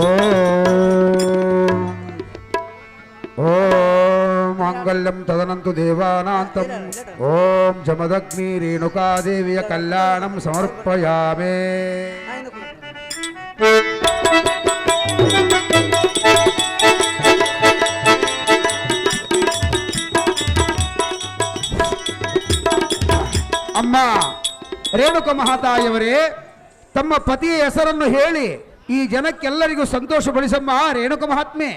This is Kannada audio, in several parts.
ಓಂ ಓಂ ಮಾಂಗಲ್ಯಂ ತದನಂತು ದೇವಾನಾಂತಂ ಓಂ ಜಮದಗ್ನಿ ರೇಣುಕಾದೇವಿಯ ಕಲ್ಯಾಣಂ ಸಮರ್ಪಯಾಮೇ ಅಮ್ಮ ರೇಣುಕ ಮಹಾತಾಯಿಯವರೇ ತಮ್ಮ ಪತಿಯ ಹೆಸರನ್ನು ಹೇಳಿ. ಈ ಜನಕ್ಕೆಲ್ಲರಿಗೂ ಸಂತೋಷಪಡಿಸಮ್ಮ ರೇಣುಕ ಮಹಾತ್ಮೆ.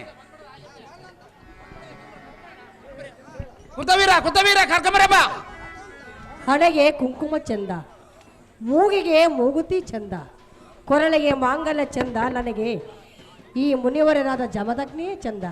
ಕುತವೀರ ಕುತವೀರ ಕರ್ಕಮರಪ್ಪ ಹಣೆಗೆ ಕುಂಕುಮ ಚಂದ ಮೂಗಿಗೆ ಮೂಗುತಿ ಚಂದ ಕೊರಳಿಗೆ ಮಾಂಗಲ್ಯ ಚಂದ ನನಗೆ ಈ ಮುನಿವರನಾದ ಜಮದಗ್ನಿಯೇ ಚಂದ.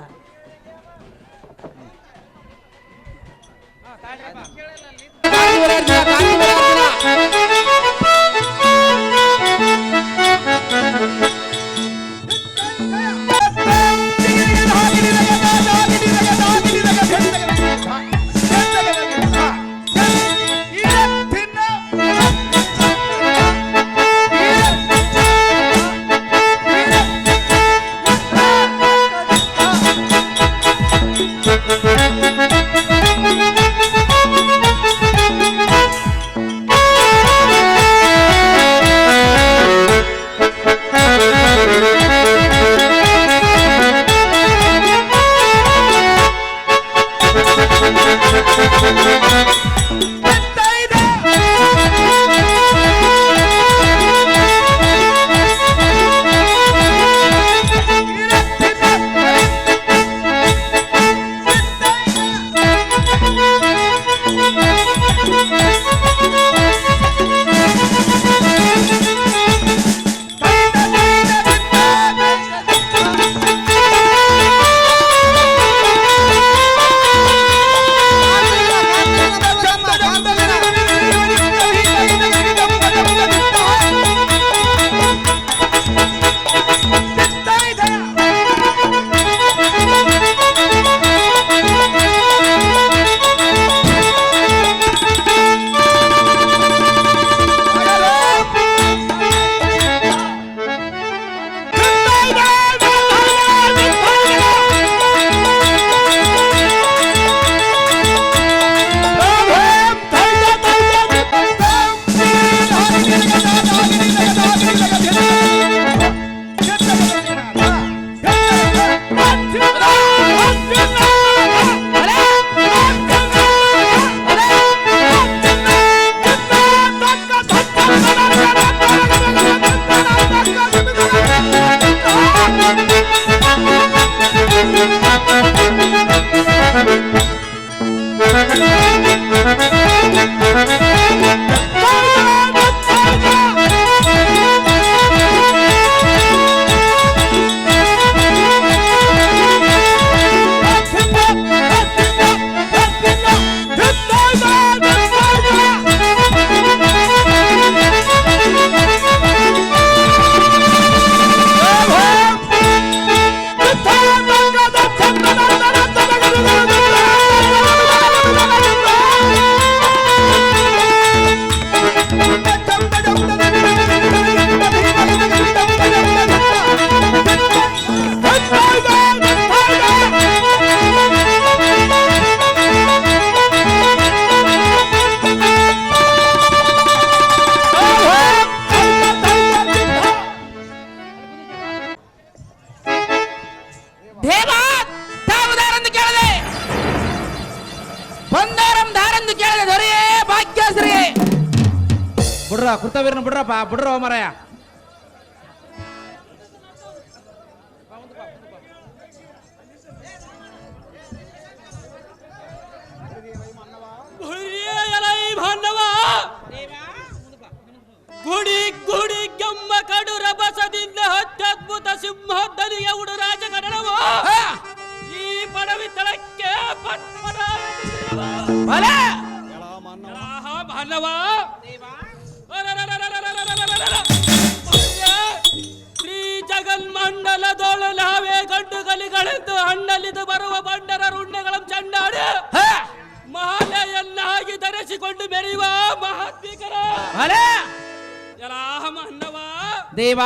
ಕುರ್ತವೀರನ ಬಿಡ್ರಪ್ಪ ದೇವ!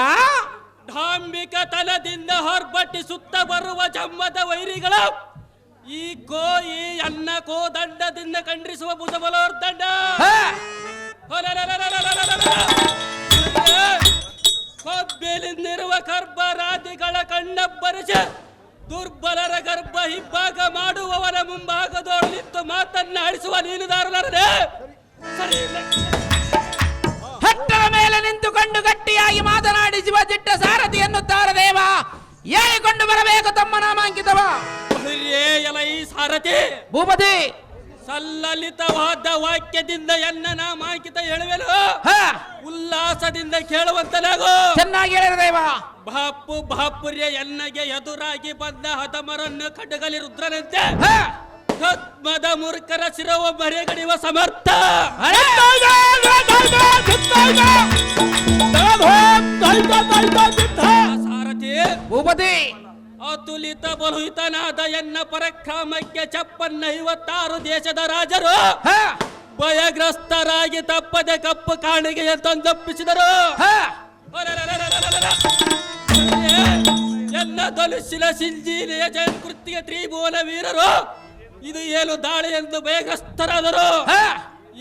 ಧಾಂಬಿಕ ತಲದಿಂದ ಹೊರ್ಬಟ್ಟಿ ಸುತ್ತ ಬರುವ ಜಮ್ಮದ ವೈರಿಗಳ ಈ ಕೋ ಈ ಅನ್ನ ಕೋ ದಂಡದಿಂದ ಖಂಡಿಸುವ ಬುಧಬಲೋರ್ ದಂಡ ಕೊಬ್ಬಿಲಿಂದಿರುವ ಗರ್ಭರಾದಿಗಳ ಕಣ್ಣಬ್ಬರಿಸ ದುರ್ಬಲರ ಗರ್ಭ ಹಿಬ್ಬಾಗ ಮಾಡುವವರ ಮುಂಭಾಗದೋಳು ನಿಂತು ಮಾತನ್ನ ಆಡಿಸುವ ನೀನುದಾರರೇ ಸರಿ ಮೇಲೆ ನಿಂತುಕೊಂಡು ಗಟ್ಟಿಯಾಗಿ ಮಾತನಾಡಿ ಶಿವಜಿಟ್ಟ ಸಾರಥಿ ಎನ್ನುತ್ತಾರೆ ದೇವ. ಹೇಳಿಕೊಂಡು ಬರಬೇಕು ತಮ್ಮ ನಾಮಾಂಕಿತವ. ಎಲೈ ಸಾರಥಿ. ಭೂಪತಿ. ಸಲ್ಲಲಿತವಾದ ವಾಕ್ಯದಿಂದ ಎನ್ನ ನಾಮಾಂಕಿತ ಹೇಳುವೆಲು ಹಾ, ಉಲ್ಲಾಸದಿಂದ ಕೇಳುವಂತನಾಗು. ಚೆನ್ನಾಗಿ ಹೇಳಿದ ದೇವ. ಬಾಪು ಬಾಪುರ್ಯ ಎನ್ನಗೆ ಎದುರಾಗಿ ಬಂದ ಹತಮರನ್ನು ಕಡಗಲಿ ರುದ್ರನಂತೆ. ಹಾ, ಕದ್ಮದ ಮೂರ್ಖರ ಶಿರವ ಮರೆಗಡಿವ ಸಮರ್ಥ. ಸಾರಥಿ. ಭೂಪತಿ! ಅತುಲಿತ ಬಲುಹಿತನಾದ ಎನ್ನ ಪರಕ್ರಮಕ್ಕೆ ಚಪ್ಪನ್ನ ಐವತ್ತಾರು ದೇಶದ ರಾಜರು. ಭಯಗ್ರಸ್ತರಾಗಿ ತಪ್ಪದೆ ಕಪ್ಪು ಕಾಣಿಗೆ ತಂದಪ್ಪಿಸಿದರು. ಎನ್ನ ಧನುಸ್ಸಿನ ಸಿಂಜೀನೆಯ ಜಯಕೃತಿಯ ತ್ರಿಭುವನ ವೀರರು. ಇದು ಏನು ದಾಳಿ ಎಂದು ಬೇಗಸ್ಥರಾದರು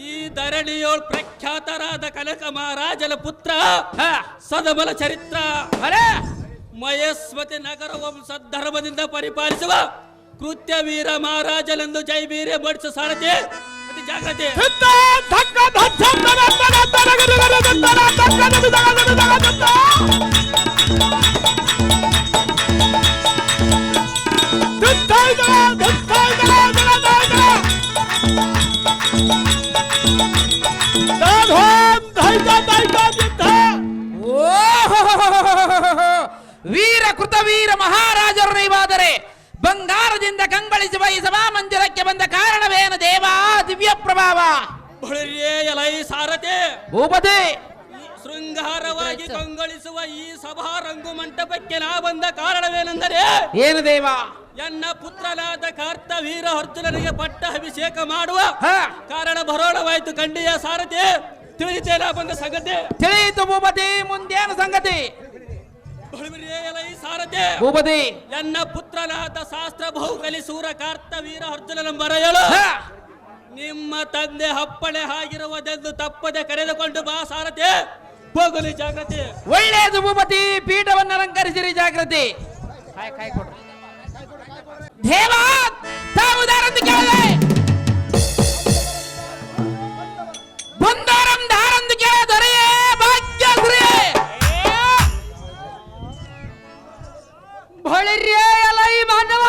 ಈ ಧರಣಿಯೋಳ್ ಪ್ರಖ್ಯಾತರಾದ ಕನಕ ಮಹಾರಾಜನ ಪುತ್ರ ಸದಬಲ ಚರಿತ್ರ ಮಯಸ್ವತಿ ನಗರ ವಂಶ ಧರ್ಮದಿಂದ ಪರಿಪಾಲಿಸುವ ಕೃತ್ಯ ವೀರ ಮಹಾರಾಜನೆಂದು ಜೈ ವೀರ್ಯ ಬಡಿಸ ಸಾರಥಿ ಅತಿ ವೀರ ಕೃತವೀರ ಮಹಾರಾಜರು ನೀವಾದರೆ ಬಂಗಾರದಿಂದ ಕಂಗಳಿಸುವ ಈ ಸಭಾ ಮಂದಿರಕ್ಕೆ ಬಂದ ಕಾರಣವೇನು ದೇವ ದಿವ್ಯ ಪ್ರಭಾವ? ಸಾರಥಿ ಭೂಪತಿ. ಶೃಂಗಾರವಾಗಿ ಕಂಗೊಳಿಸುವ ಈ ಸಭಾ ರಂಗು ಮಂಟಪಕ್ಕೆ ನಾ ಬಂದ ಕಾರಣವೇನೆಂದರೆ ಏನು ದೇವ? ಎನ್ನ ಪುತ್ರನಾದ ಕಾರ್ತ ವೀರ ಅರ್ಜುನನಿಗೆ ಪಟ್ಟ ಅಭಿಷೇಕ ಮಾಡುವ. ಕಾರಣ ಬರೋಣವಾಯ್ತು ಕಂಡಿಯ ಸಾರಥಿ. ತಿಳಿತೇನ ಬಂದ ಸಂಗತಿ? ತಿಳಿಯಿತು ಭೂಪತಿ ಮುಂದೇನು ಸಂಗತಿ? ಭೂಪತಿ. ಎನ್ನ ಪುತ್ರನಾದ ಶಾಸ್ತ್ರ ಬಹುಕಲಿ ಸೂರ ಕಾರ್ತ ವೀರ ಅರ್ಜುನನ ಬರೆಯಲು ನಿಮ್ಮ ತಂದೆ ಹಪ್ಪಳೆ ಆಗಿರುವುದೆಂದು ತಪ್ಪದೆ ಕರೆದುಕೊಂಡು ಬಾ ಸಾರಥಿ. ಹೋಗಲಿ ಜಾಗೃತಿ ಒಳ್ಳೆಯದು ಭೂಪತಿ ಪೀಠವನ್ನು ಅಲಂಕರಿಸಿರಿ ಜಾಗೃತಿ ದೇವ ತಾವು ದಾರಂದು ಕೇಳಿದೆ ಬಂದಾರಂ ದಾರಂದು ಕೇಳ ದೊರೆಯೇ ಭಾಗ್ಯಶ್ರೀ ಬಳಿರ್ಯೇ ಎಲೈ ಮಾನವ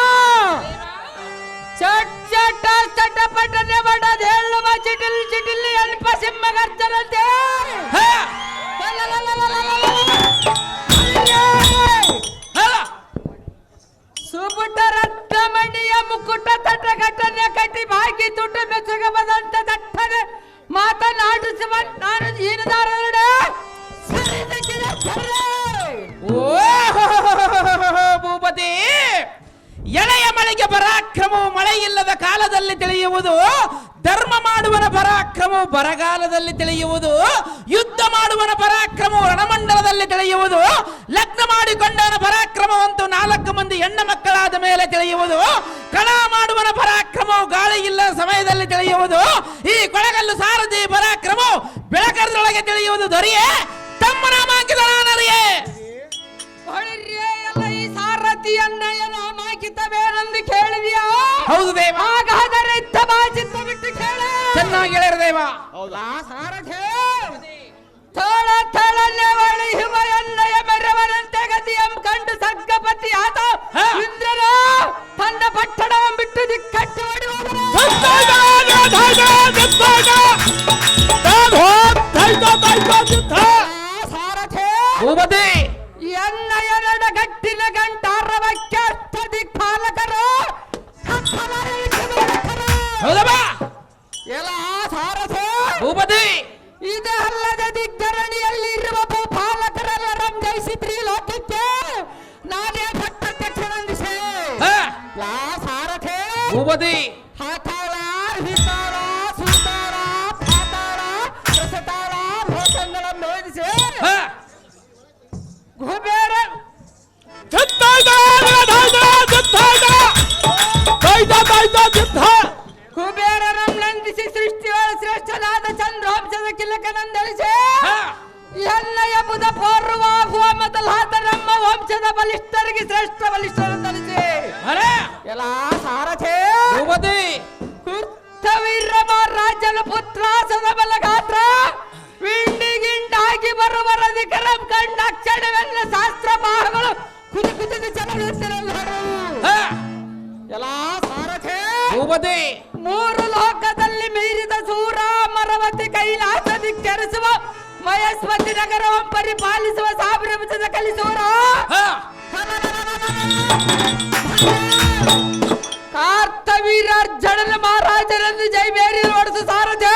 ಚಟ್ ಚಟ ಚಟಪಟನೆ ಬಡದ್ ಹೇಳುವ ಚಿಟಿಲ್ ಚಿಟಿಲ್ ಅಲ್ಪ ಸಿಂಹ ಗರ್ಜನಂತೆ ಹಾ, ಹಾ, ರತ್ನಮಣಿಯ ಮುಕುಟ ತಟ ಘಟನೆ ಕಟ್ಟಿ ಭಾಗಿ ತುಟ್ಟು ಮೆಚ್ಚುಗಬದಂತ ದಟ್ಟನೆ ಮಾತನಾಡಿಸುವ ನಾನು ಹೀನದಾರರಡೆ ಓಹೋಹೋಹೋಹೋಹೋ, ಭೂಪತಿ ಎಳೆಯ ಮಳೆಗೆ ಪರಾಕ್ರಮವು ಮಳೆ ಇಲ್ಲದ ಕಾಲದಲ್ಲಿ ತಿಳಿಯುವುದು ಧರ್ಮ ಮಾಡುವನ ಪರಾಕ್ರಮವು ಬರಗಾಲದಲ್ಲಿ ತಿಳಿಯುವುದು ಯುದ್ಧ ಮಾಡುವನ ಪರಾಕ್ರಮವು ರಣಮಂಡಲದಲ್ಲಿ ತಿಳಿಯುವುದು ಲಗ್ನ ಮಾಡಿಕೊಂಡವನ ಪರಾಕ್ರಮವಂತೂ ನಾಲ್ಕು ಮಂದಿ ಹೆಣ್ಣು ಮಕ್ಕಳಾದ ಮೇಲೆ ತಿಳಿಯುವುದು ಕಣ ಮಾಡುವನ ಪರಾಕ್ರಮವು ಗಾಳಿ ಇಲ್ಲದ ಸಮಯದಲ್ಲಿ ತಿಳಿಯುವುದು ಈ ಕೊಳಗಲ್ಲು ಸಾರಥಿ ಪರಾಕ್ರಮವು ಬೆಳಕರದೊಳಗೆ ತಿಳಿಯುವುದು ದೊರೆಯೇ? ತಮ್ಮ ನಾಮಾಂಕಿತ ನಾನರಿಯೇ! ಬಳಿರ್ಯೇ ಎಲ್ಲ ಈ ಸಾರಥಿಯನ್ನ ನಾಮಾಂಕಿತವೇನೆಂದು ಕೇಳಿದ್ಯಾ? ಹೌದು ದೇವ. ಚೆನ್ನಾಗಿ ಹೇಳಿರ ದೇವ. ಸಾರಥಿ. ತೋಳ ತಳನೆ ಒಳಿ ಹಿಮ ಎನ್ನಯ ಮೆರವರಂತೆ ಗತಿಯಂ ಕಂಡು ಸರ್ಗಪತಿ ಆತ. ಇಂದ್ರನ ತನ್ನ ಪಟ್ಟಣವನ್ನು ಬಿಟ್ಟು ದಿಕ್ಕಟ್ಟು ಹೊಡೆಯುವನು. ಆ ಭೂಪತಿ! ಇದು ಅಲ್ಲದ ದಿಗ್ಧರಣಿಯಲ್ಲಿ ಇರುವ ಭೂಪಾಲಕರೆಲ್ಲರ ಜಯಿಸಿದ್ರಿ ಲೋಕಕ್ಕೆ ನಾನೇ ಭಟ್ಟಕ್ಕೆ ಕ್ಷಣಿಸೆ ಯಾ ಸಾರಥೆ? ಭೂಪತಿ! ಹಾತಾಳ ಹಿತಾಳ ಸುತಾಳ ಪಾತಾಳ ಪ್ರಸತಾಳ ಭೂತಗಳನ್ನು ಓದಿಸಿ ಕುಬೇರ ಜತ್ತಾಯ್ದ ಜತ್ತಾಯ್ದ ಜತ್ತಾಯ್ದ ಜತ್ತಾಯ್ದ ಜತ್ತಾಯ್ದ ಕಲಾದ ಚಂದ್ರೋಪದ ಕಿಲಕನಂದರಿಸಿ ಎನ್ನಯ ಬುಧ ಪೂರ್ವ ಹೋಮದಲ್ಲಿ ಹಾತ ನಮ್ಮ ವಂಶದ ಬಲಿಷ್ಠರಿಗೆ ಶ್ರೇಷ್ಠ ಬಲಿಷ್ಠರಂದರಿಸಿ. ಎಲ್ಲ ಸಾರಥೇ. ಭೂಪತಿ ಕೃತ್ತವೀರ್ರಮ ರಾಜನ ಪುತ್ರ ಸದಬಲ ಗಾತ್ರ ವಿಂಡಿಗಿಂಡಾಗಿ ಬರುವ ರದಿಕರಂ ಕಂಡಾಕ್ಷಣವೆಲ್ಲ ಶಾಸ್ತ್ರ ಪಾಹಗಳು ಕುದಿ ಕುದಿದು ಚಲವಿಸಿರಲ್ಲರು ಎಲ್ಲ ಸಾರಥೇ. ಭೂಪತಿ ಮೂರು ಲೋಕದಲ್ಲಿ ಮೀರಿದ ಸೂರ ಮರವತಿ ಕೈಲಾಸದಿ ಕೆರೆಸುವ ಮಯಸ್ವತಿ ನಗರವನ್ನು ಪರಿಪಾಲಿಸುವ ಸಾವಿರ ಕಲಿಸುವರ ಹ, ಮಹಾರಾಜರಂದು ಜೈ ಜೈಬೇರಿ ಓಡಿಸು ಸಾರಥೆ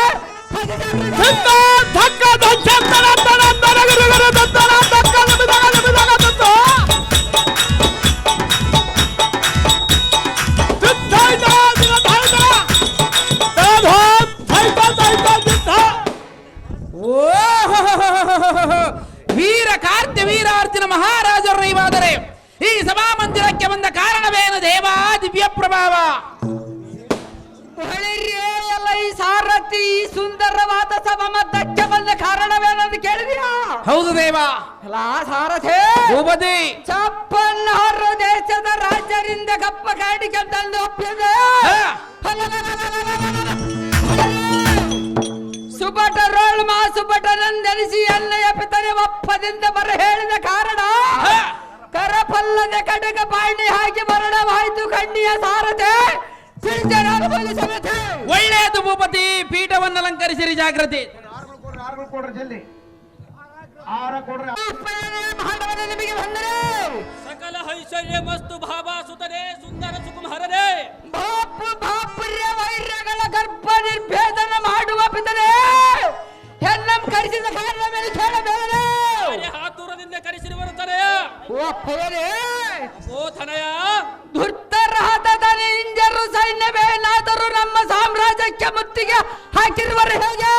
ಧಕ್ಕ, ಧಕ್ಕ, ಧಕ್ಕ, ವೀರಾರ್ಜುನ ಮಹಾರಾಜರು ನೀವಾದರೆ ಈ ಸಭಾ ಮಂದಿರಕ್ಕೆ ಬಂದ ಕಾರಣವೇನು ದೇವ ದಿವ್ಯ ಪ್ರಭಾವ? ಎಲ್ಲ ಈ ಸಾರಥಿ ಈ ಸುಂದರವಾದ ಸಭಾಮಧ್ಯಕ್ಕೆ ಬಂದ ಕಾರಣವೇನಂತ ಕೇಳಿದ್ಯಾ? ಹೌದು ದೇವ. ಎಲ್ಲ ಸಾರಥೆ ಭೂಪತಿ. ಚಪ್ಪನ್ನಾರು ದೇಶದ ರಾಜರಿಂದ ಕಪ್ಪ ಕಾಡಿಗೆ ತಂದು ಒಪ್ಪಿದೆ. ಸುಬಟ ರೋಳ್ ಮಾ ಸುಭಟನಂದನಿಸಿ ನಂದನಿಸಿ ಪಿತನೆ ಒಪ್ಪದಿಂದ ಬರ ಹೇಳಿದ ಕಾರಣ. ಕರಪಲ್ಲದ ಕಡಗ ಬಾಣಿ ಹಾಕಿ ಮರಣವಾಯ್ತು ಕಣ್ಣಿಯ ಸಾರತೆ ಒಳ್ಳೆಯದು ಭೂಪತಿ ಪೀಠವನ್ನು ಅಲಂಕರಿಸಿರಿ ಜಾಗೃತಿ. ಸಕಲ ಐಶ್ವರ್ಯ ಮಸ್ತು ಭಾಬಾ ಸುತರೆ ಸುಂದರ ಸುಕುಮಾರನೇ. ಬಾಪು ಬಾಪುರ್ಯ ವೈರ್ಯಗಳ ಗರ್ಭ ನಿರ್ಭೇದನ ಮಾಡುವ ಪಿತನೆ. ಹೆಣ್ಣಂ ಕರೆಸಿದ ಕಾರಣ ಮೇಲೆ ಕೇಳಬೇಡನೆ ಹಾತೂರದಿಂದ ಹಾತುರದಿಂದ ಕರೆಸಿರುವರು ಓ ಒಪ್ಪೇನೆ ಓ ತನಯ. ದುರ್ತರಹತದ ಇಂಜರು ಸೈನ್ಯವೇನಾದರೂ ನಮ್ಮ ಸಾಮ್ರಾಜ್ಯಕ್ಕೆ ಮುತ್ತಿಗೆ ಹಾಕಿರುವರು ಹೇಗೆ?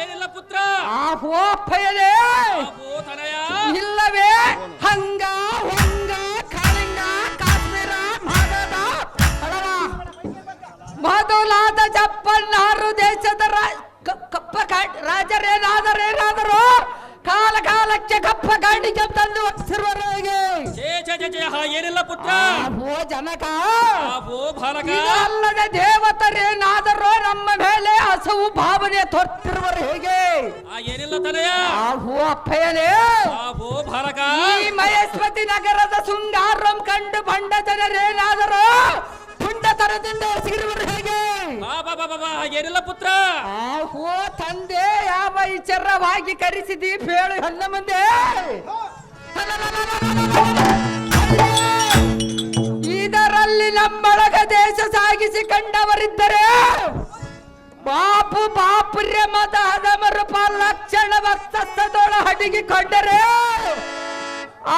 ಏನಿಲ್ಲ ಪುತ್ರ. ಆ ಓಪ್ಪಯನೇ ಆ ಓ ತನಯ. ಇಲ್ಲವೇ? ಹಂಗ ಹೊಂಗ ಕಾಳಿಂಗ ಕಾಶ್ಮೀರ ಮಾದದ. ಮೊದಲಾದ ಜಪ್ಪನ್ನಾರು ದೇಶದ ಕಾಡ್ ರಾಜರೇನಾದರೇನಾದರೂ ಕಾಲ ಕಾಲಕ್ಕೆ ಕಪ್ಪ ಕಾಡಿಗೆ ತಂದು ಛೇ ಏನಿಲ್ಲ ಪುತ್ರ? ಓ ಜನಕ. ಇದಲ್ಲದೆ ದೇವತರೇನಾದರೂ ನಮ್ಮ ಮೇಲೆ ಹಸವು ಭಾವನೆ ತೋರ್ತಿರುವರು ಹೇಗೆ? ಏನಿಲ್ಲ ತಲೆಯ ಹೂ ಅಪ್ಪಯ್ಯನೇ. ಈ ಮಹೇಶ್ವತಿ ನಗರದ ಶೃಂಗಾರಂ ಕಂಡು ಬಂಡ ಜನರೇನಾದರೂ ಪುಂಡತನದಿಂದ ಎಸಗಿರುವರು ಹೇಗೆ? ಏನಿಲ್ಲ ಪುತ್ರ. ಆ ಹೋ ತಂದೆ ಯಾವ ವಿಚಾರವಾಗಿ ಕರೆಸಿದಿ ಬೇಳು ಹಣ್ಣ ಮುಂದೆ. ಇದರಲ್ಲಿ ನಮ್ಮೊಳಗ ದೇಶ ಸಾಗಿಸಿ ಕಂಡವರಿದ್ದರೆ ಬಾಪು ಬಾಪುರ್ಯ ಮತ ಹದಮರು ಲಕ್ಷಣ ವರ್ತಸ್ಥದೊಳ ಹಡಗಿಕೊಂಡರೆ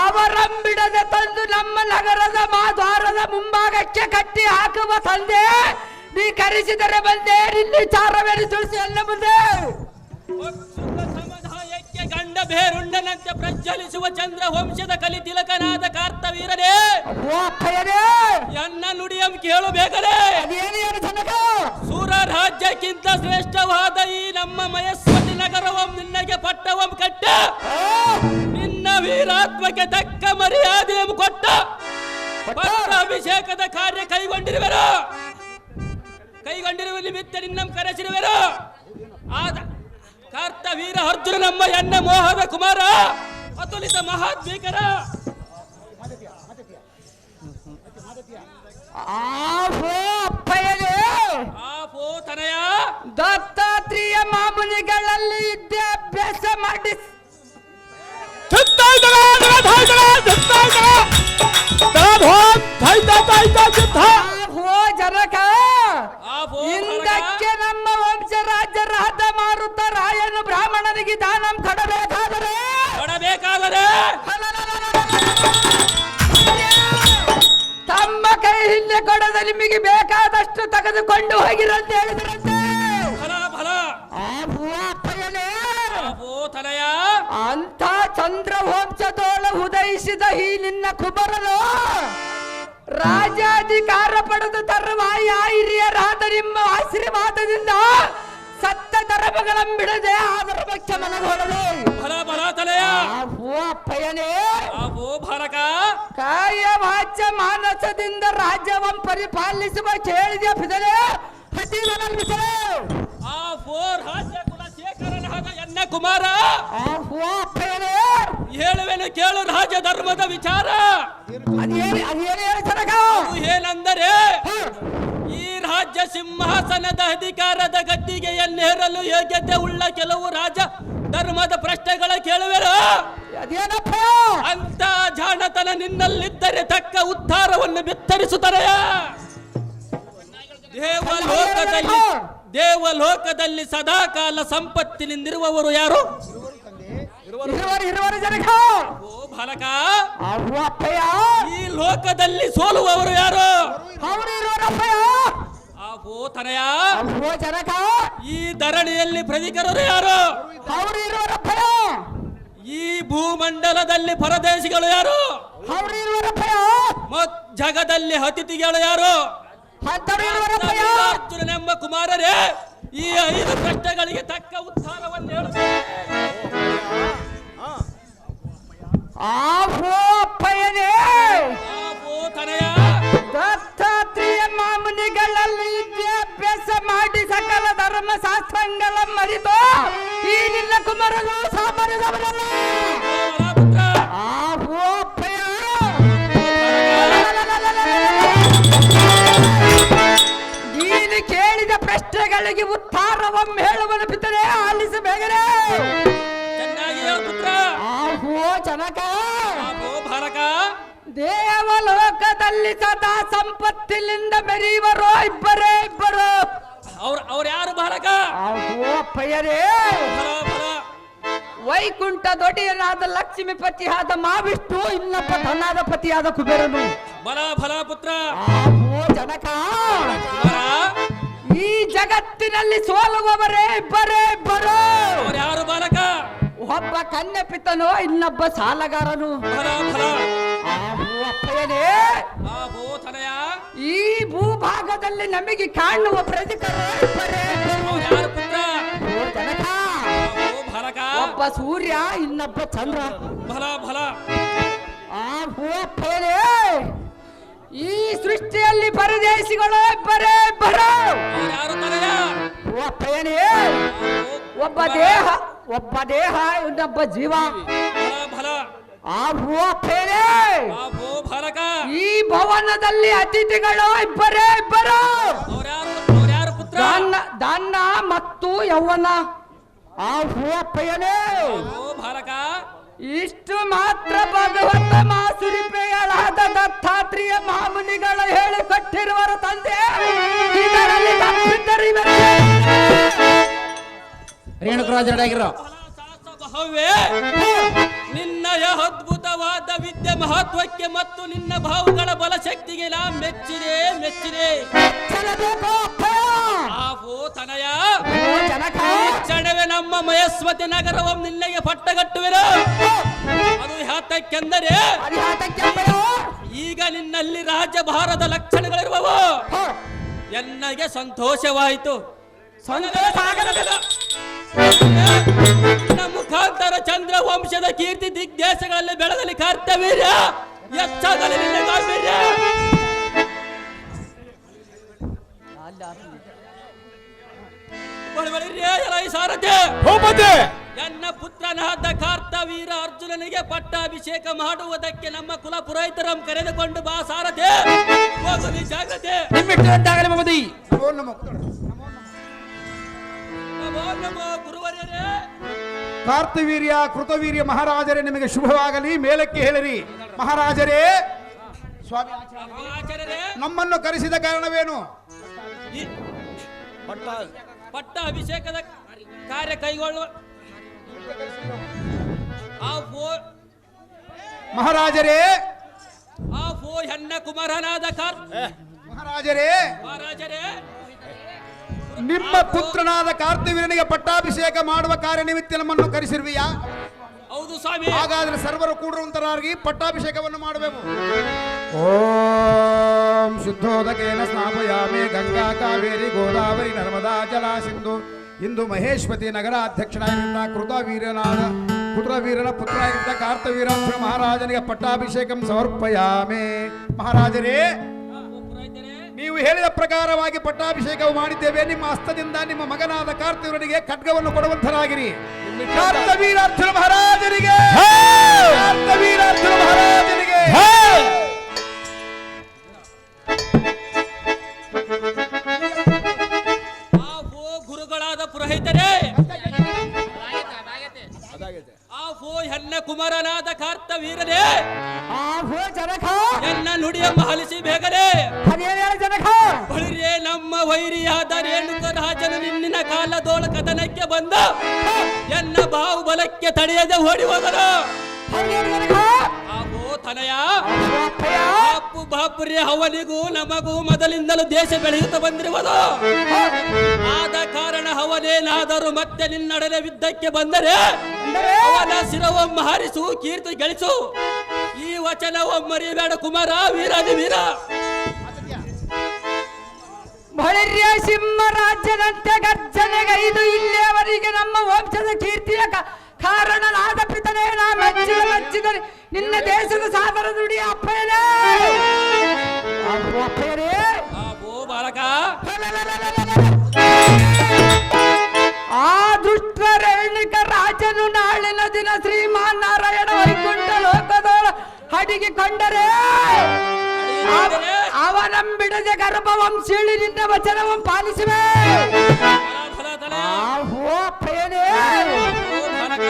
ಅವರಂಬಿಡದೆ ತಂದು ನಮ್ಮ ನಗರದ ಮಾದ್ವಾರದ ಮುಂಭಾಗಕ್ಕೆ ಕಟ್ಟಿ ಹಾಕುವ ತಂದೆ ನೀ ಕರೆಸಿದರೆ ಬಂದೆ ಇಲ್ಲಿ ಚಾರವೇರಿ ತುಳಸಿ ಅಲ್ಲ ಮುಂದೆ ಸಮುದಾಯಕ್ಕೆ ಗಂಡ ಬೇರುಂಡನಂತೆ ಪ್ರಜ್ವಲಿಸುವ ಚಂದ್ರ ವಂಶದ ಕಲಿ ತಿಲಕನಾದ ಕಾರ್ತವೀರನೇ. ಎನ್ನ ನುಡಿಯಂ ಕೇಳಬೇಕಲೇ ಸೂರ ರಾಜ್ಯಕ್ಕಿಂತ ಶ್ರೇಷ್ಠವಾದ ಈ ನಮ್ಮ ಮಯಸ್ವತಿ ನಗರವಂ ನಿನ್ನಗೆ ಪಟ್ಟವಂ ಕಟ್ಟ. ನಿನ್ನ ವೀರಾತ್ಮಕ್ಕೆ ತಕ್ಕ ಮರ್ಯಾದೆಯಂ ಕೊಟ್ಟ. ಪಟ್ಟಾಭಿಷೇಕದ ಕಾರ್ಯ ಕೈಗೊಂಡಿರುವೆರು ಕೈಗೊಂಡಿರುವ ಮಿತ್ತ ನಿನ್ನಂ ಕರೆಸಿರುವೆರು ಆದ ಕಾರ್ತ ವೀರ ಅರ್ಜುನ ನಮ್ಮ ಎನ್ನ ಮೋಹದ ಕುಮಾರ ಅತುಲಿತ ಮಹಾದ್ವೀಕರ ಆಹೋ ಅಪ್ಪಯ್ಯನೇ ಆ ಪೋ ತನಯ ದತ್ತಾತ್ರಿಯ ಮಾಮುನಿಗಳಲ್ಲಿ ವಿದ್ಯಾಭ್ಯಾಸ ಮಾಡಿ ಹೋ ಜನಕ ಬ್ರಾಹ್ಮಣನಿಗೆ ದಾನಂ ಕೊಡಬೇಕಾದರೆ. ಕೊಡಬೇಕಾದರೆ. ತಮ್ಮ ಕೈ ಹಿಂದೆ ಕೊಡದ ನಿಮಗೆ ಬೇಕಾದಷ್ಟು ತೆಗೆದುಕೊಂಡು ಹೋಗಿರಂತ ಹೇಳಿದ್ರಂತೆ ಅಂತ ಚಂದ್ರ ವಂಶದೋಳ ಉದಯಿಸಿದ ಈ ನಿನ್ನ ಕುಬರನು ರಾಜಾಧಿಕಾರ ಪಡೆದು ತರುವ ಹಿರಿಯರಾದ ನಿಮ್ಮ ಆಶೀರ್ವಾದದಿಂದ ಸತ್ತ ದರಬಗಳಂಬಿಡದೆ ಬಿಡದೆ ಆದರ ಪಕ್ಷ ಮನಗೊಳ್ಳದೆ ಬಲ ಬಲ ತಲೆಯ. ಆಹೋ ಆ ಆವೋ ಭಾರಕ. ಕಾಯ ವಾಚ್ಯ ಮಾನಸದಿಂದ ರಾಜ್ಯವಂ ಪರಿಪಾಲಿಸುವ ಕೇಳಿದ ಪಿದರೆ ಹಸಿವನಲ್ಮಿಸರೆ ಆ ಫೋರ್ ರಾಜ್ಯ ಕುಲಶೇಖರನಾದ ಎನ್ನ ಕುಮಾರ. ಆಹೋ ಅಪ್ಪಯ್ಯನೇ ಹೇಳುವೆನು ಕೇಳು ರಾಜ್ಯ ಧರ್ಮದ ವಿಚಾರ. ಅದೇನು ಅದೇನು ಹೇಳಿ ಸರಕ ಏನೆಂದರೆ ಈ ರಾಜ್ಯ ಸಿಂಹಾಸನದ ಅಧಿಕಾರದ ಗದ್ದಿಗೆಯನ್ನೇರಲು ಯೋಗ್ಯತೆ ಉಳ್ಳ ಕೆಲವು ರಾಜ ಧರ್ಮದ ಪ್ರಶ್ನೆಗಳ ಕೇಳುವೆರು? ಅದೇನಪ್ಪ? ಅಂತ ಜಾಣತನ ನಿನ್ನಲ್ಲಿದ್ದರೆ ತಕ್ಕ ಉದ್ಧಾರವನ್ನು ಬಿತ್ತರಿಸುತ್ತಾರೆ ದೇವಲೋಕದಲ್ಲಿ ದೇವಲೋಕದಲ್ಲಿ ಸದಾಕಾಲ ಸಂಪತ್ತಿನಿಂದಿರುವವರು ಯಾರು? ಇರುವರು ಇರುವರು ಜನಕ! ಓ ಬಾಲಕ! ಅಪ್ಪಯ್ಯ! ಈ ಲೋಕದಲ್ಲಿ ಸೋಲುವವರು ಯಾರು? ಅವರು ಇರುವರಪ್ಪಯ್ಯ ಆ ಓ ತನಯ! ಜನಕ! ಈ ಧರಣಿಯಲ್ಲಿ ಪ್ರಧಿಕರರು ಯಾರು? ಅವರು ಈ ಭೂಮಂಡಲದಲ್ಲಿ ಪರದೇಶಿಗಳು ಯಾರು? ಅವರು ಮ ಮತ್ ಜಗದಲ್ಲಿ ಅತಿಥಿಗಳು ಯಾರು? ಅರ್ಜುನನೆಂಬ ಕುಮಾರರೇ ಈ ಐದು ಪ್ರಶ್ನೆಗಳಿಗೆ ತಕ್ಕ ಉತ್ತರವನ್ನು ಹೇಳುತ್ತೇನೆ. ಆಹೋ ತನಯ ದತ್ತಾತ್ರೇಯ ಮಾಮುನಿಗಳಲ್ಲಿ ವಿದ್ಯಾಭ್ಯಾಸ ಮಾಡಿ ಸಕಲ ಧರ್ಮ ಶಾಸ್ತ್ರಗಳ ಮರಿತು ಈ ನಿನ್ನ ಕುಮಾರನು ಸಾಮಾನ್ಯದವರಲ್ಲ ಆಹೋ ನೀನು ಕೇಳಿದ ಪ್ರಶ್ನೆಗಳಿಗೆ ಉತ್ತರವನ್ನು ಹೇಳುವನು ಬಿದ್ದರೆ ಆಲಿಸ ಜನಕ. ಬಾಲಕ ದೇವಲೋಕದಲ್ಲಿ ಸದಾ ಸಂಪತ್ತಿನಿಂದ ಬೆರೆಯುವರು ಇಬ್ಬರೇ ಇಬ್ಬರು. ಅವ್ರ ಅವ್ರ ಯಾರು ಬಾಲಕ ಆಹೋ ವೈಕುಂಠ ಫಲ ಲಕ್ಷ್ಮಿ ಪತಿಯಾದ ಮಾವಿಷ್ಣು ಇನ್ನೊಬ್ಬ ಧನಾದ ಪತಿಯಾದ ಕುಬೇರನು. ಬಲ ಫಲ ಪುತ್ರ. ಜನಕ. ಈ ಜಗತ್ತಿನಲ್ಲಿ ಸೋಲುವವರೇ ಇಬ್ಬರೇ ಇಬ್ಬರು. ಅವ್ರ ಯಾರು ಬಾಲಕ ಒಬ್ಬ ಕನ್ಯಪಿತನು ಇನ್ನೊಬ್ಬ ಸಾಲಗಾರನು? ಈ ಭೂಭಾಗದಲ್ಲಿ ನಮಗೆ ಕಾಣುವ ಪ್ರತಿಕರ ಒಬ್ಬ ಸೂರ್ಯ ಇನ್ನೊಬ್ಬ ಚಂದ್ರ. ಆ ಈ ಸೃಷ್ಟಿಯಲ್ಲಿ ಪರದೇಶಿಗಳು ಓ ಅಪ್ಪಯ್ಯನೇ ಒಬ್ಬ ದೇಹ ಒಬ್ಬ ದೇಹ ಇನ್ನೊಬ್ಬ ಜೀವ. ಫಲ ಆ ಈ ಭವನದಲ್ಲಿ ಅತಿಥಿಗಳು ಇಬ್ಬರೇ ಇಬ್ಬರು. ಪುತ್ರ? ದಾನ ದಾನ ಮತ್ತು ಯೌವನ. ಆ ಓ ಬಾಲಕ ಇಷ್ಟು ಮಾತ್ರ ಭಗವಂತ ಮಾಸುರಿಪೆಗಳಾದ ದತ್ತಾತ್ರಿಯ ಮಾಮುನಿಗಳು ಹೇಳಿಕೊಟ್ಟಿರುವರು ತಂದೆ. ಇದರಲ್ಲಿ ತಪ್ಪಿದ್ದರೆ ನಿನ್ನಯ ಅದ್ಭುತವಾದ ವಿದ್ಯೆ ಮಹತ್ವಕ್ಕೆ ಮತ್ತು ನಿನ್ನ ಭಾವುಗಳ ಬಲಶಕ್ತಿಗೆ ನಾ ಮೆಚ್ಚಿದೆ ಮೆಚ್ಚಿದೆ. ತನಯ. ಕ್ಷಣವೇ ನಮ್ಮ ಮಯಸ್ವತಿ ನಗರವಂ ನಿನ್ನಗೆ ಪಟ್ಟಗಟ್ಟುವೆನು. ಅದು ಯಾತಕ್ಕೆಂದರೆ ಅದು ಯಾತಕ್ಕೆ ಅಪ್ಪಯ್ಯ? ಈಗ ನಿನ್ನಲ್ಲಿ ರಾಜಭಾರದ ಲಕ್ಷಣಗಳಿರುವವು. ಎನ್ನಗೆ ಸಂತೋಷವಾಯಿತು. ಸಂತೋಷ ಮುಖಾಂತರ ಚಂದ್ರ ವಂಶದ ಕೀರ್ತಿ ದಿಗ್ದೇಶಗಳಲ್ಲಿ ಬೆಳೆದಲ್ಲಿ ಕರ್ತವ್ಯ. ಹೆಚ್ಚಾಗಲಿ ನಿನ್ನ ಸಾರಥಿ ಎನ್ನ ಪುತ್ರನಾದ ಕಾರ್ತವೀರ ಅರ್ಜುನನಿಗೆ ಪಟ್ಟಾಭಿಷೇಕ ಮಾಡುವುದಕ್ಕೆ ನಮ್ಮ ಕುಲ ಪುರೋಹಿತರಂ ಕರೆದುಕೊಂಡು ಬಾ ಸಾರಥಿ. ಜಾಗ್ರತೆ. ಕಾರ್ತವೀರ್ಯ ಕೃತವೀರ್ಯ ಮಹಾರಾಜರೇ ನಿಮಗೆ ಶುಭವಾಗಲಿ. ಮೇಲಕ್ಕೆ ಹೇಳಿರಿ. ಮಹಾರಾಜರೇ ಸ್ವಾಮಿ ನಮ್ಮನ್ನು ಕರೆಸಿದ ಕಾರಣವೇನು? ಪಟ್ಟ ಅಭಿಷೇಕದ ಕಾರ್ಯ ಕೈಗೊಳ್ಳುವ ಮಹಾರಾಜರೇ ಆ ಫೋ ಹೆಣ್ಣ ಕುಮಾರನಾದ ಕಾರ್ ಮಹಾರಾಜರೇ ಮಹಾರಾಜರೇ. ನಿಮ್ಮ ಪುತ್ರನಾದ ಕಾರ್ತವೀರನಿಗೆ ಪಟ್ಟಾಭಿಷೇಕ ಮಾಡುವ ಕಾರ್ಯ ನಿಮಿತ್ತ ನಮ್ಮನ್ನು ಕರೆಸಿರುವಿಯಾ? ಹೌದು ಸ್ವಾಮಿ. ಹಾಗಾದ್ರೆ ಸರ್ವರು ಕೂಡುವಂತರಾಗಿ ಪಟ್ಟಾಭಿಷೇಕವನ್ನು ಮಾಡಬೇಕು ಓಂ ಶುದ್ಧೋದಕೇನ ಸ್ನಾಪಯಾಮಿ ಗಂಗಾ ಕಾವೇರಿ ಗೋದಾವರಿ ನರ್ಮದಾ ಜಲ ಸಿಂಧು. ಇಂದು ಮಹೇಶ್ವತಿ ನಗರ ಅಧ್ಯಕ್ಷನಾಗಿದ್ದ ಕೃತವೀರನಾದ ಪುತ್ರ ಪುತ್ರನಾಗಿದ್ದ ಕಾರ್ತವೀರ ಮಹಾರಾಜನಿಗೆ ಪಟ್ಟಾಭಿಷೇಕಂ ಸಮರ್ಪಯಾಮೆ. ಮಹಾರಾಜರೇ ನೀವು ಹೇಳಿದ ಪ್ರಕಾರವಾಗಿ ಪಟ್ಟಾಭಿಷೇಕವು ಮಾಡಿದ್ದೇವೆ. ನಿಮ್ಮ ಹಸ್ತದಿಂದ ನಿಮ್ಮ ಮಗನಾದ ಕಾರ್ತಿವರಿಗೆ ಖಡ್ಗವನ್ನು ಕೊಡುವಂತರಾಗಿರಿ ಕಾರ್ತವೀರಾರ್ಜುನ ಮಹಾರಾಜರಿಗೆ ಕಾರ್ತವೀರಾರ್ಜುನ ಮಹಾರಾಜನಿಗೆ! ಆಫೋ ಗುರುಗಳಾದ ಪುರೋಹಿತರೇ! ಆಹೋ ಹೆಣ್ಣ ಕುಮಾರನಾದ ಕಾರ್ತವೀರನೇ ಆಹೋ ಜನಕ! ಎನ್ನ ನುಡಿಯ ಮಹಲಿಸಿ ಬೇಗನೆ ಅದೇನು ಹೇಳಿ ಜನಕ ಬಳಿರೇ ನಮ್ಮ ವೈರಿಯಾದ ರೇಣುಕ ರಾಜನು ನಿನ್ನಿನ ಕಾಲದೋಳ ಕದನಕ್ಕೆ ಬಂದ. ಎನ್ನ ಬಾಹುಬಲಕ್ಕೆ ತಡೆಯದೆ ಓಡಿ ಹೋದನು ತನಯ. ಬಾಪುರಿ, ಅವನಿಗೂ ನಮಗೂ ಮೊದಲಿಂದಲೂ ದೇಶ ಬೆಳೆಯುತ್ತಾ ಬಂದಿರುವುದು. ಆದ ಕಾರಣ ಅವನೇನಾದರೂ ಮತ್ತೆ ನಿನ್ನಡನೆ ಯುದ್ಧಕ್ಕೆ ಬಂದರೆ, ಅವನ ಶಿರವೊಮ್ಮ ಹಾರಿಸು, ಕೀರ್ತಿ ಗಳಿಸು. ಈ ವಚನವೊಮ್ಮರಿಬೇಡ ಕುಮಾರ, ವೀರಾದಿ ವೀರ. ಬಳಿರ್ಯ ಸಿಂಹರಾಜ್ಯದಂತೆ ಗರ್ಜನೆಗೈದು ಇಲ್ಲಿಯವರೆಗೆ ನಮ್ಮ ವಂಶದ ಕೀರ್ತಿಯ ಕಾರಣನಾದ ಪಿತನೇ ನಾ ಮೆಚ್ಚಿದ ಮೆಚ್ಚಿದರೆ. ನಿನ್ನ ದೇಶದ ಸಾದರ ನುಡಿ ಅಪ್ಪಯ್ಯನೇ. ಅಪ್ಪು ಅಪ್ಪಯ್ಯನೇ. ಆಬೋ ಬಾಲಕ. ಆ ದುಷ್ಟ ರೇಣಿಕ ರಾಜನು ನಾಳಿನ ದಿನ ಶ್ರೀಮಾನ್ ನಾರಾಯಣ ವೈಕುಂಠ ಲೋಕದೋಳ ಅಡಿಗೆ ಕೊಂಡರೆ. ಅಡಿಗೆ ಅವನಂಬಿಡದ ಗರ್ಭವಂ ಸೀಳಿ ನಿನ್ನ ವಚನವಂ ಪಾಲಿಸುವೆ. ಬಾಲಕ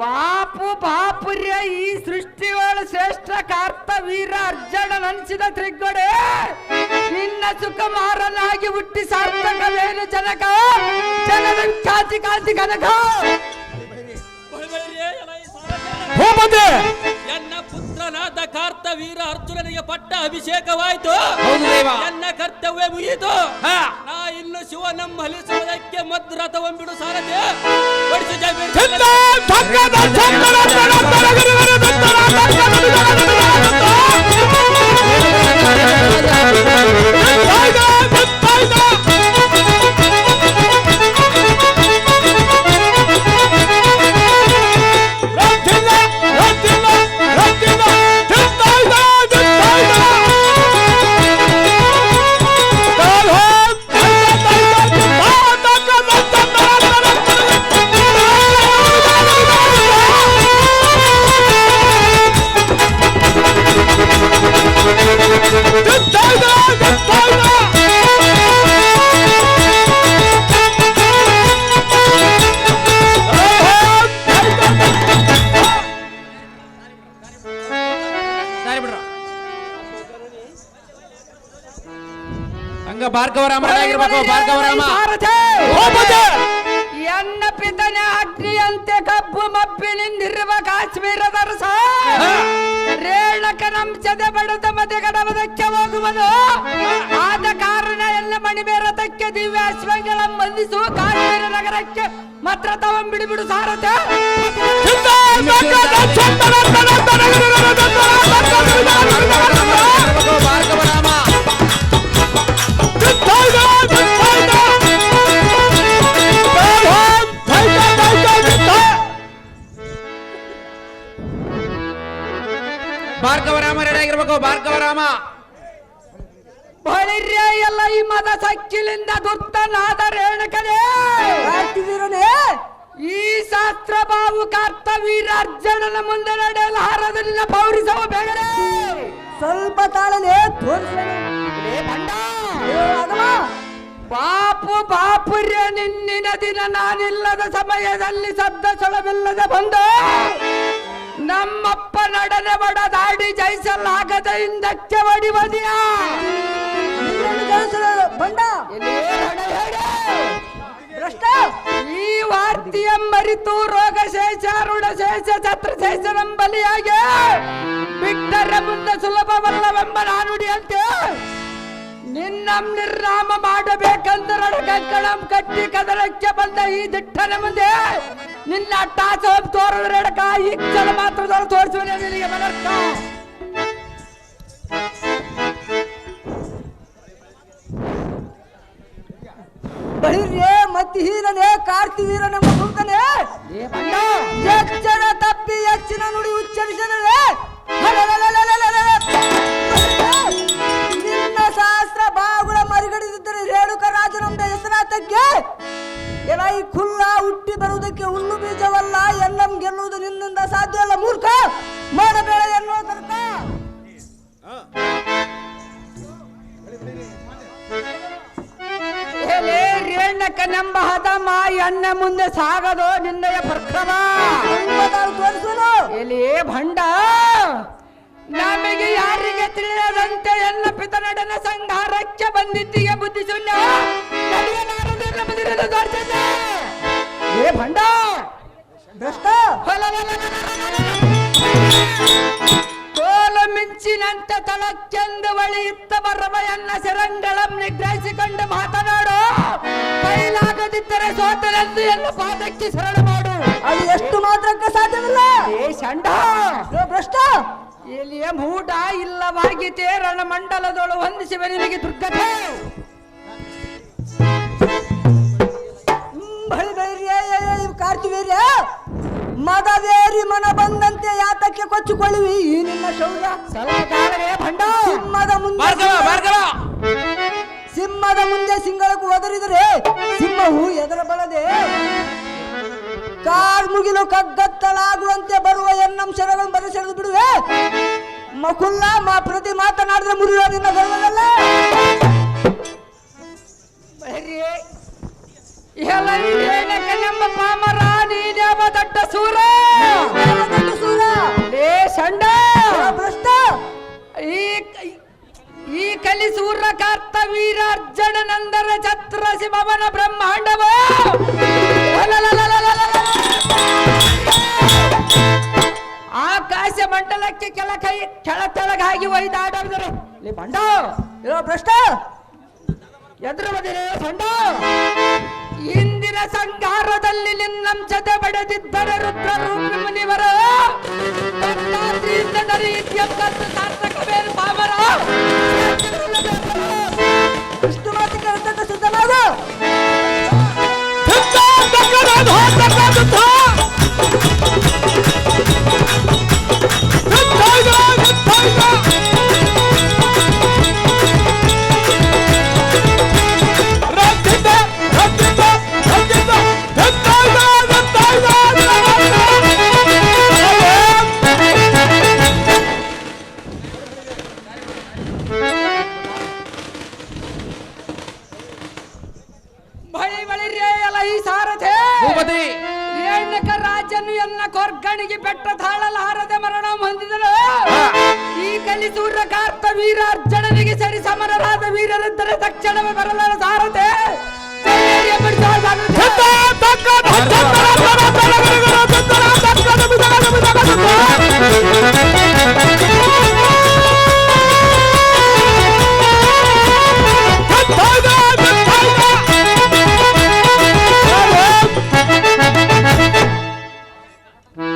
ಬಾಪು ಬಾಪುರ್ಯ ಈ ಸೃಷ್ಟಿಯೊಳ ಶ್ರೇಷ್ಠ ಕಾರ್ತ ವೀರ ಅರ್ಜುನ ನನ್ಸಿದ ತ್ರಿಗೊಡೆ. ನಿನ್ನ ಸುಕುಮಾರನಾಗಿ ಹುಟ್ಟಿ ಸಾರ್ಥಕವೇನು ಜನಕ? ಜನರ ಕಾಂತಿ ಕಾಂತಿ ಕನಕ. ಬಳಿ ಬಳಿರೇ ಎನ್ನ. ಎನ್ನ ಪುತ್ರನಾದ ಕಾರ್ತ ವೀರ ಅರ್ಜುನನಿಗೆ ಪಟ್ಟ ಅಭಿಷೇಕವಾಯಿತು. ನನ್ನ ಕರ್ತವ್ಯ ಮುಗಿಯಿತು. ನಾ ಇನ್ನು ಶಿವನಂ ಹಲಿಸುವುದಕ್ಕೆ ಮದ್ದು ಬಿಡು ಸಾರಥ್ಯ ಹಂಗ ಭಾರ್ಗವರಾಮ ಆಗಿರ್ಬೇಕು ಭಾರ್ಗವರಾಮ! ಎನ್ನ ಪಿತನ ಅಗ್ನಿಯಂತೆ ಕಬ್ಬು ಮಬ್ಬಿನಿಂದಿರುವ ಕಾಶ್ಮೀರದ ರಸ ರೇಣಕನಂಶದ ಬಡದ ಮದೆ ಗಡವದಕ್ಕೆ ಹೋಗುವನು ಆದ ಕಾರಣ ಎಲ್ಲ ಮಣಿಬೇರದಕ್ಕೆ ದಿವ್ಯ ಅಶ್ವಗಳ ಬಂಧಿಸು ಕಾಶ್ಮೀರ ನಗರಕ್ಕೆ ಮಾತ್ರ ತಗೊಂಬಿಡಿ ಬಿಡು ಸಾರಥಿ ಭಾರ್ಗವರಾಮ ರೆಡಿ ಆಗಿರ್ಬೇಕು ಭಾರ್ಗವರಾಮ. ಬಳಿರ್ಯ ಎಲ್ಲ ಈ ಮದ ಸಕ್ಕಿಲಿಂದ ದುರ್ತನಾದ ರೇಣಕನೇ ಈ ಶಾಸ್ತ್ರ ಬಾವು ಕಾರ್ತ ವೀರ ಅರ್ಜುನನ ಮುಂದೆ ನಡೆಯಲು ಹಾರದಲ್ಲಿನ ಪೌರಿಸವ ಬೇಗನೆ. ಸ್ವಲ್ಪ ತಾಳಲೆ ಬಾಪು ಬಾಪುರ್ಯ ನಿನ್ನಿನ ದಿನ ನಾನಿಲ್ಲದ ಸಮಯದಲ್ಲಿ ಶಬ್ದ ಸೊಳವಿಲ್ಲದೆ ಬಂದು ನಮ್ಮಪ್ಪ ನಡನೆ ಬಡದಾಡಿ ಜಯಿಸಲಾಗದ ಹಿಂದಕ್ಕೆ ಬಡಿ ಬದಿಯ ಈ ವಾರ್ತೆಯ ಮರಿತು ರೋಗ ಶೇಷ ಋಣ ಶೇಷ ಛತ್ರ ಶೇಷ ಬಲಿಯಾಗಿ ಬಿಟ್ಟರೆ ಮುಂದೆ ಸುಲಭವಲ್ಲವೆಂಬ ನಾನುಡಿಯಂತೆ. ನಿನ್ನ ನಿರ್ನಾಮ ಮಾಡಬೇಕಂದ್ರೆ ಕಣಂ ಕಟ್ಟಿ ಕದಲಕ್ಕೆ ಬಂದ ಈ ದಿಟ್ಟನ ಮುಂದೆ ನಿನ್ನ ಟಾಸ ತೋರದ್ರೆಡಕ ಈ ಕ್ಷಣ ಮಾತ್ರ ತೋರಿಸುವ ನಿನಗೆ ಮನರ್ಕ ಬಳಿರ್ಯೇ ಮತಿ ಹೀನನೆ ನಮ್ಮ ಎಚ್ಚರ ತಪ್ಪಿ ಹೆಚ್ಚಿನ ನುಡಿ ಉಚ್ಚರಿಸಿದರೆ ಹೆಸರಾತಕ್ಕೆ ಏನ ಈ ಖುಲ್ಲ ಹುಟ್ಟಿ ಬರುವುದಕ್ಕೆ ಹುಲ್ಲು ಬೀಜವಲ್ಲ ಎಲ್ಲಂ ಗೆಲ್ಲುವುದು ನಿನ್ನಿಂದ ಸಾಧ್ಯ ಅಲ್ಲ ಮೂರ್ಖ? ಮಾಡಬೇಡ ಎನ್ನುವ ತರ್ಕ. ಏಲೇ ರೇಣಕನೆಂಬ ಹದಮ ಎನ್ನ ಮುಂದೆ ಸಾಗದೋ ನಿನ್ನಯ ಪರ್ಕ್ರಮ. ತೋರಿಸಲು ಎಲ್ಲಿ ಭಂಡ. ನಮಗೆ ಯಾರಿಗೆ ತಿಳಿಯದಂತೆ ಎನ್ನ ಪಿತನಡನ ಸಂಹಾರಕ್ಕೆ ಬಂದಿದ್ದೀಗ ಬುದ್ಧಿ ದೌರ್ಜನ್ಯ. ಏ ಭಂಡ ಭ್ರಷ್ಟ. ಕೋಲು ಮಿಂಚಿನಂತ ತಳಕ್ಕೆಂದು ಬಳಿಯುತ್ತ ಬರುವ ಎನ್ನ ಸೆರಂಗಳಂ ನಿಗ್ರಹಿಸಿಕೊಂಡು ಮಾತನಾಡು. ಕೈಲಾಗದಿದ್ದರೆ ಸೋತರೆಂದು ಎನ್ನ ಪಾದಕ್ಕೆ ಶರಣ ಮಾಡು. ಅದು ಎಷ್ಟು ಮಾತ್ರಕ್ಕೆ ಸಾಧ್ಯವಿಲ್ಲ? ಏ ಷಂಡ. ಭ್ರಷ್ಟ. ಇಲ್ಲಿಯ ಮೂಟ ಇಲ್ಲವಾಗಿತೇ ರಣಮಂಡಲದೊಳು ಹೊಂದಿಸಿ ನಿನಗೆ ದುರ್ಗತೆ. ಕಾರ್ತಿವೀರ್ಯ ಮದವೇರಿ ಮನ ಬಂದಂತೆ ಯಾತಕ್ಕೆ ಕೊಚ್ಚಿಕೊಳ್ಳುವಿ ಈ ನಿನ್ನ ಶೌರ್ಯ? ಭಂಡ! ಸಿಂಹದ ಮುಂದೆ ಸಿಂಹದ ಮುಂದೆ ಸಿಂಗಳಕ್ಕೂ ಒದರಿದರೆ ಸಿಂಹವು ಎದರ ಬಲದೆ ಕಾರ್ ಮುಗಿಲು ಕಗ್ಗತ್ತಲಾಗುವಂತೆ ಬರುವ ಎನ್ನಂ ಶರಗಳನ್ನು ಬರೆಸೆಳೆದು ಬಿಡುವೆ. ಮಕುಲ್ಲ ಮಾ ಪ್ರತಿ ಮಾತನಾಡಿದ್ರೆ ಮುರಿಯುವ ನಿನ್ನ ಗರ್ವದಲ್ಲ. ಈ ಪಾಮರ ವೀರ ಅರ್ಜುನ ನಂದರ ಛತ್ರ ಶಿವನ ಲೇ ಮಂಡಲಕ್ಕೆ ಕೆಳ ಕೈ ಕೆಳ ತೆಳಗಾಗಿ ಒಯ್ದಾಡಿದ್ರು ನೀ ಬಂಡ, ಇರೋ ಭ್ರಷ್ಟ. ಎದುರು ಬದಿರೇ ಬಂಡ. ಇಂದಿನ ಸಂಘಾರದಲ್ಲಿ ನಿನ್ನಂಶತೆ ಬಡೆದಿದ್ದರೆ ರುದ್ರ ರುದ್ರರು ಮುನಿವರು. ಕರ್ಣಾದ್ರಿಯಿಂದ ಹೋಗ್ತಾ ಸಾರ್ಥಕವೇನು ಸಿದ್ಧನಾಗು